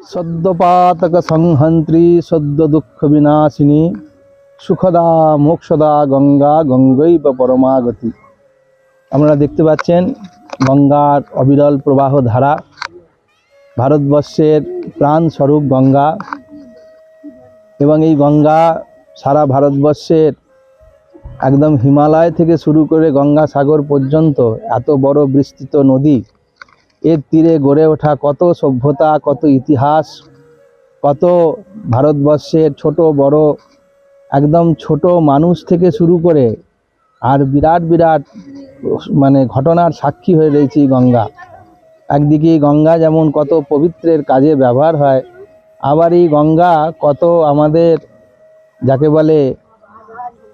সদ্যপাতক সংহন্ত্রী সদ্য দুঃখ বিনাশিনী সুখদা মোক্ষদা গঙ্গা গঙ্গৈব পরমাগতি। আপনারা দেখতে পাচ্ছেন গঙ্গার অবিরল প্রবাহ ধারা। ভারতবর্ষের প্রাণস্বরূপ গঙ্গা এবং এই গঙ্গা সারা ভারতবর্ষের একদম হিমালয় থেকে শুরু করে গঙ্গাসাগর পর্যন্ত এত বড় বিস্তৃত নদী এর তীরে গড়ে ওঠা কত সভ্যতা, কত ইতিহাস, কত ভারতবর্ষের ছোট, বড়, একদম ছোট মানুষ থেকে শুরু করে আর বিরাট বিরাট মানে ঘটনার সাক্ষী হয়ে রয়েছে গঙ্গা। একদিকে গঙ্গা যেমন কত পবিত্রের কাজে ব্যবহার হয়, আবার এই গঙ্গা কত আমাদের যাকে বলে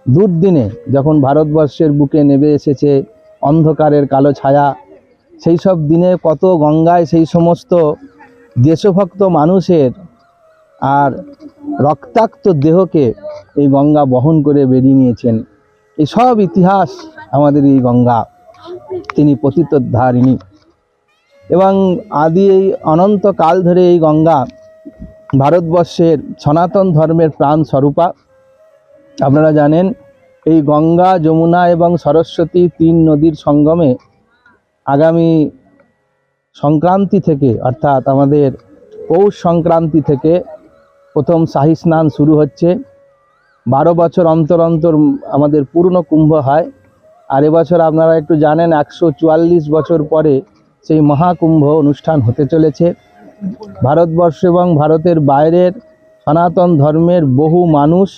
দুর্দিনে, যখন ভারতবর্ষের বুকে নেমে এসেছে অন্ধকারের কালো ছায়া সেই সব দিনে কত গঙ্গায় সেই সমস্ত দেশভক্ত মানুষের আর রক্তাক্ত দেহকে এই গঙ্গা বহন করে বেরিয়ে নিয়েছেন। এই সব ইতিহাস আমাদের এই গঙ্গা, তিনি পতিতধারিণী এবং আদি এই অনন্তকাল ধরে এই গঙ্গা ভারতবর্ষের সনাতন ধর্মের প্রাণ স্বরূপা। আপনারা জানেন, এই গঙ্গা, যমুনা এবং সরস্বতী তিন নদীর সঙ্গমে আগামী সংক্রান্তি থেকে, অর্থাৎ আমাদের পৌষ সংক্রান্তি থেকে প্রথম শাহী স্নান শুরু হচ্ছে। বারো বছর অন্তর অন্তর আমাদের পূর্ণ কুম্ভ হয়। আর এবছর আপনারা একটু জানেন, একশো চুয়াল্লিশ বছর পরে সেই মহাকুম্ভ অনুষ্ঠান হতে চলেছে। ভারতবর্ষ এবং ভারতের বাইরের সনাতন ধর্মের বহু মানুষ,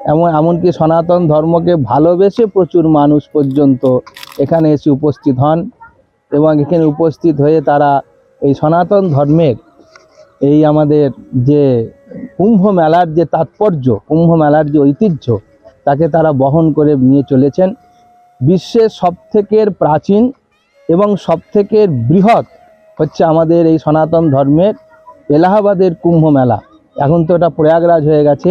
এমন, এমনকি সনাতন ধর্মকে ভালোবেসে প্রচুর মানুষ পর্যন্ত এখানে এসে উপস্থিত হন। এবং এখানে উপস্থিত হয়ে তারা এই সনাতন ধর্মের এই আমাদের যে কুম্ভ মেলার যে তাৎপর্য, কুম্ভ মেলার যে ঐতিহ্য, তাকে তারা বহন করে নিয়ে চলেছেন। বিশ্বের সবথেকে প্রাচীন এবং সবথেকে বৃহৎ হচ্ছে আমাদের এই সনাতন ধর্মের এলাহাবাদের কুম্ভ মেলা। এখন তো এটা প্রয়াগরাজ হয়ে গেছে।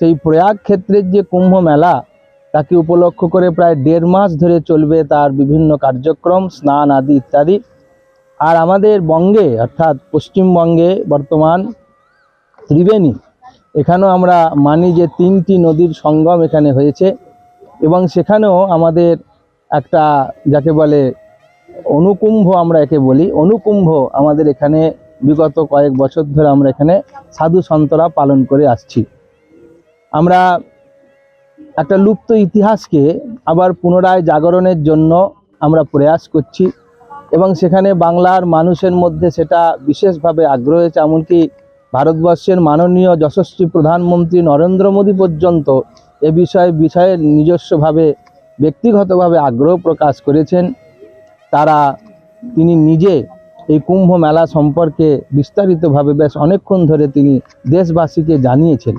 সেই প্রয়াগ ক্ষেত্রের যে কুম্ভ মেলা তাকে উপলক্ষ করে প্রায় দেড় মাস ধরে চলবে তার বিভিন্ন কার্যক্রম, স্নান আদি ইত্যাদি। আর আমাদের বঙ্গে, অর্থাৎ পশ্চিমবঙ্গে বর্তমান ত্রিবেণী, এখানেও আমরা মানি যে তিনটি নদীর সঙ্গম এখানে হয়েছে এবং সেখানেও আমাদের একটা যাকে বলে অনুকুম্ভ আমরা একে বলি। অনুকুম্ভ আমাদের এখানে বিগত কয়েক বছর ধরে আমরা এখানে সাধু সন্তরা পালন করে আসছি। আমরা একটা লুপ্ত ইতিহাসকে আবার পুনরায় জাগরণের জন্য আমরা প্রয়াস করছি এবং সেখানে বাংলার মানুষের মধ্যে সেটা বিশেষভাবে আগ্রহ হয়েছে, এমনকি ভারতবর্ষের মাননীয় যশস্বী প্রধানমন্ত্রী নরেন্দ্র মোদী পর্যন্ত এ বিষয়ে বিষয়ে নিজস্বভাবে, ব্যক্তিগতভাবে আগ্রহ প্রকাশ করেছেন। তারা, তিনি নিজে এই কুম্ভ মেলা সম্পর্কে বিস্তারিতভাবে বেশ অনেকক্ষণ ধরে তিনি দেশবাসীকে জানিয়েছেন।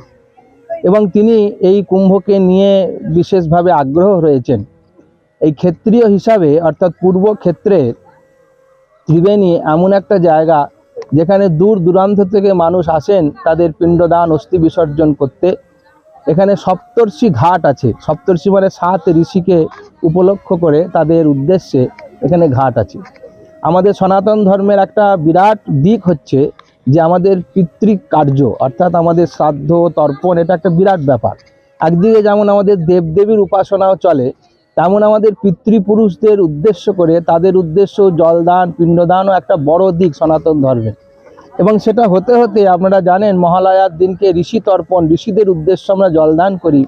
এবং তিনি এই কুম্ভকে নিয়ে বিশেষভাবে আগ্রহ রয়েছেন। এই ক্ষেত্রীয় হিসাবে, অর্থাৎ পূর্ব ক্ষেত্রে ত্রিবেণী এমন একটা জায়গা যেখানে দূর দূরান্ত থেকে মানুষ আসেন, তাদের পিণ্ডদান, অস্থি বিসর্জন করতে। এখানে সপ্তর্ষি ঘাট আছে। সপ্তর্ষি মানে সাত ঋষিকে উপলক্ষ করে তাদের উদ্দেশ্যে এখানে ঘাট আছে। আমাদের সনাতন ধর্মের একটা বিরাট দিক হচ্ছে যে আমাদের পিতৃ কার্য অর্থাৎ আমাদের শ্রাদ্ধ, তর্পণ, এটা একটা বিরাট ব্যাপার। একদিকে যেমন আমাদের দেবদেবীর উপাসনাও চলে, তেমন আমাদের পিতৃপুরুষদের উদ্দেশ্য করে তাদের উদ্দেশ্য জলদান, পিণ্ডদানও একটা বড় দিক সনাতন ধর্মের। এবং সেটা হতে হতে আপনারা জানেন, মহালয়ার দিনকে ঋষি তর্পণ, ঋষিদের উদ্দেশ্য আমরা জলদান করি,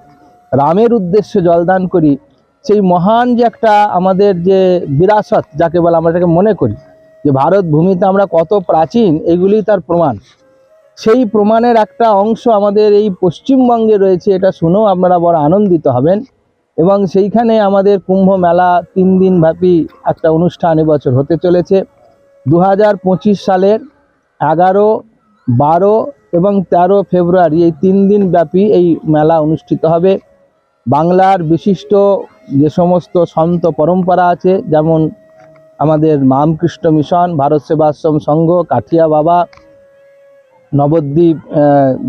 রামের উদ্দেশ্যে জলদান করি। সেই মহান যে একটা আমাদের যে বিরাসত, যাকে বলে আমরা এটাকে মনে করি যে ভারত ভূমিতে আমরা কত প্রাচীন, এগুলি তার প্রমাণ। সেই প্রমাণের একটা অংশ আমাদের এই পশ্চিমবঙ্গে রয়েছে, এটা শুনেও আপনারা বড় আনন্দিত হবেন। এবং সেইখানে আমাদের কুম্ভ মেলা তিন দিন ব্যাপী একটা অনুষ্ঠান এবছর হতে চলেছে। দু হাজার পঁচিশ সালের এগারো, বারো এবং তেরো ফেব্রুয়ারি এই তিন দিন ব্যাপী এই মেলা অনুষ্ঠিত হবে। বাংলার বিশিষ্ট যে সমস্ত সন্ত পরম্পরা আছে, যেমন আমাদের রামকৃষ্ণ মিশন, ভারত সেবাশ্রম সংঘ, কাঠিয়া বাবা, নবদ্বীপ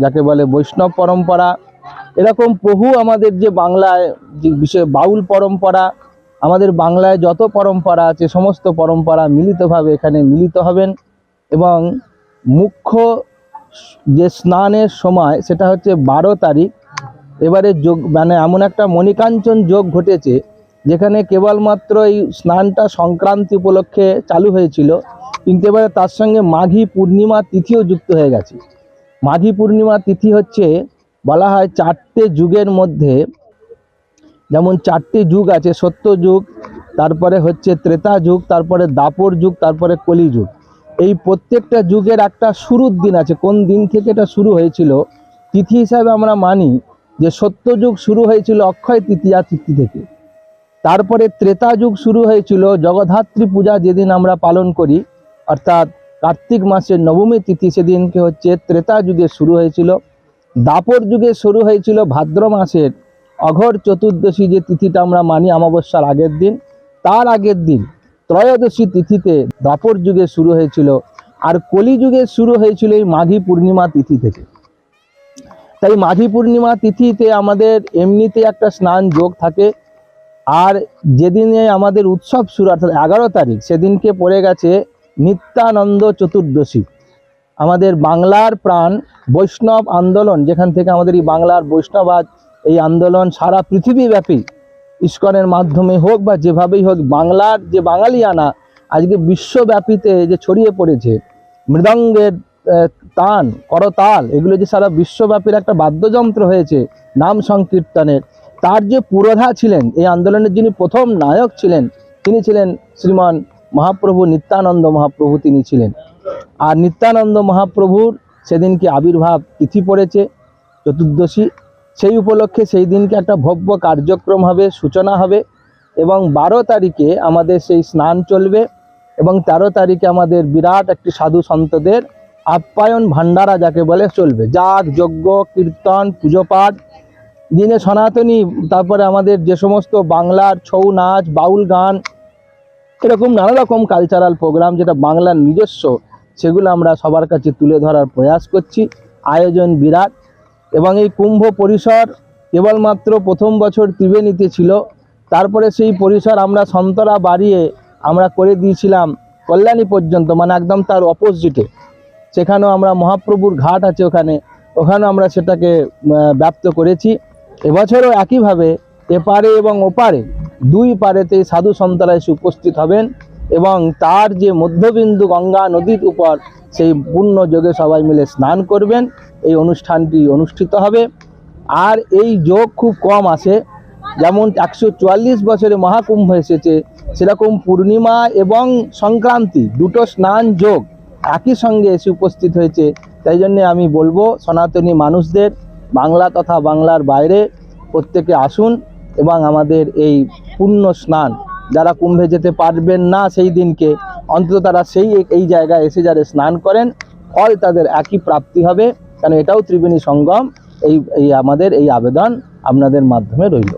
যাকে বলে বৈষ্ণব পরম্পরা। এরকম বহু আমাদের যে বাংলায় যে বিশেষ বাউল পরম্পরা, আমাদের বাংলায় যত পরম্পরা আছে, সমস্ত পরম্পরা মিলিতভাবে এখানে মিলিত হবেন। এবং মুখ্য যে স্নানের সময়, সেটা হচ্ছে বারো তারিখ। এবারে যোগ মানে এমন একটা মণিকাঞ্চন যোগ ঘটেছে যেখানে কেবলমাত্র এই স্নানটা সংক্রান্তি উপলক্ষে চালু হয়েছিল, কিন্তু এবারে তার সঙ্গে মাঘী পূর্ণিমা তিথিও যুক্ত হয়ে গেছে। মাঘী পূর্ণিমা তিথি হচ্ছে বলা হয় চারটে যুগের মধ্যে, যেমন চারটি যুগ আছে সত্য যুগ, তারপরে হচ্ছে ত্রেতা যুগ, তারপরে দাপর যুগ, তারপরে কলি যুগ। এই প্রত্যেকটা যুগের একটা শুরুর দিন আছে। কোন দিন থেকে এটা শুরু হয়েছিল? তিথি হিসাবে আমরা মানি যে সত্য যুগ শুরু হয়েছিল অক্ষয় তৃতীয়া তিথি থেকে। তারপরে ত্রেতা যুগ শুরু হয়েছিল, জগদ্ধাত্রী পূজা যেদিন আমরা পালন করি, অর্থাৎ কার্তিক মাসের নবমী তিথি সেদিনকে হচ্ছে ত্রেতা যুগে শুরু হয়েছিল। দাপর যুগে শুরু হয়েছিল ভাদ্র মাসের অঘর চতুর্দশী যে তিথিটা আমরা মানি অমাবস্যার আগের দিন, তার আগের দিন ত্রয়োদশী তিথিতে দাপর যুগে শুরু হয়েছিল আর কলি যুগে শুরু হয়েছিল এই মাঘী পূর্ণিমা তিথি থেকে। তাই মাঘী পূর্ণিমা তিথিতে আমাদের এমনিতে একটা স্নান যোগ থাকে আর যেদিনে আমাদের উৎসব শুরু, অর্থাৎ এগারো তারিখ, সেদিনকে পড়ে গেছে নিত্যানন্দ চতুর্দশী। আমাদের বাংলার প্রাণ বৈষ্ণব আন্দোলন, যেখান থেকে আমাদের এই বাংলার বৈষ্ণবাদ এই আন্দোলন সারা পৃথিবীব্যাপী ইস্কনের মাধ্যমে হোক বা যেভাবেই হোক, বাংলার যে বাঙালিয়ানা আজকে বিশ্বব্যাপীতে যে ছড়িয়ে পড়েছে, মৃদঙ্গের তান, করতাল, এগুলো যে সারা বিশ্বব্যাপীর একটা বাদ্যযন্ত্র হয়েছে, নাম সংকীর্তনের তার যে পুরোধা ছিলেন, এই আন্দোলনের যিনি প্রথম নায়ক ছিলেন, তিনি ছিলেন শ্রীমান মহাপ্রভু নিত্যানন্দ মহাপ্রভু তিনি ছিলেন। আর নিত্যানন্দ মহাপ্রভুর সেদিনকে আবির্ভাব তিথি পড়েছে, চতুর্দশী? সেই উপলক্ষে সেই দিনকে একটা ভব্য কার্যক্রম হবে, সূচনা হবে এবং বারো তারিখে আমাদের সেই স্নান চলবে এবং তেরো তারিখে আমাদের বিরাট একটি সাধু সন্তদের আপ্যায়ন ভান্ডারা যাকে বলে চলবে। যাগ, যজ্ঞ, কীর্তন পুজো পাঠ দিনে সনাতনী, তারপরে আমাদের যে সমস্ত বাংলার ছৌ নাচ, বাউল গান, এরকম নানা রকম কালচারাল প্রোগ্রাম যেটা বাংলার নিজস্ব, সেগুলো আমরা সবার কাছে তুলে ধরার প্রয়াস করছি। আয়োজন বিরাট এবং এই কুম্ভ পরিসর কেবলমাত্র প্রথম বছর ত্রিবেণীতে ছিল। তারপরে সেই পরিসর আমরা সন্তরা বাড়িয়ে আমরা করে দিয়েছিলাম কল্যাণী পর্যন্ত মানে একদম তার অপোজিটে সেখানেও আমরা মহাপ্রভুর ঘাট আছে ওখানে। ওখানেও আমরা সেটাকে ব্যাপ্ত করেছি। এবছরও একইভাবে এপারে এবং ওপারে দুই পারেতে সাধু সন্তরা এসে উপস্থিত হবেন এবং তার যে মধ্যবিন্দু গঙ্গা নদীর উপর সেই পূর্ণ যোগে সবাই মিলে স্নান করবেন। এই অনুষ্ঠানটি অনুষ্ঠিত হবে। আর এই যোগ খুব কম আসে যেমন একশো চুয়াল্লিশ বছরে মহাকুম্ভ এসেছে, সেরকম পূর্ণিমা এবং সংক্রান্তি দুটো স্নান যোগ একই সঙ্গে এসে উপস্থিত হয়েছে। তাই জন্যে আমি বলব, সনাতনী মানুষদের বাংলা তথা বাংলার বাইরে প্রত্যেকে আসুন এবং আমাদের এই পুণ্য স্নান। যারা কুম্ভে যেতে পারবেন না সেই দিনকে, অন্তত তারা সেই এই জায়গায় এসে যারা স্নান করেন, ফল তাদের একই প্রাপ্তি হবে। কেন এটাও ত্রিবেণী সঙ্গম, এই এই আমাদের এই আবেদন আপনাদের মাধ্যমে রইল।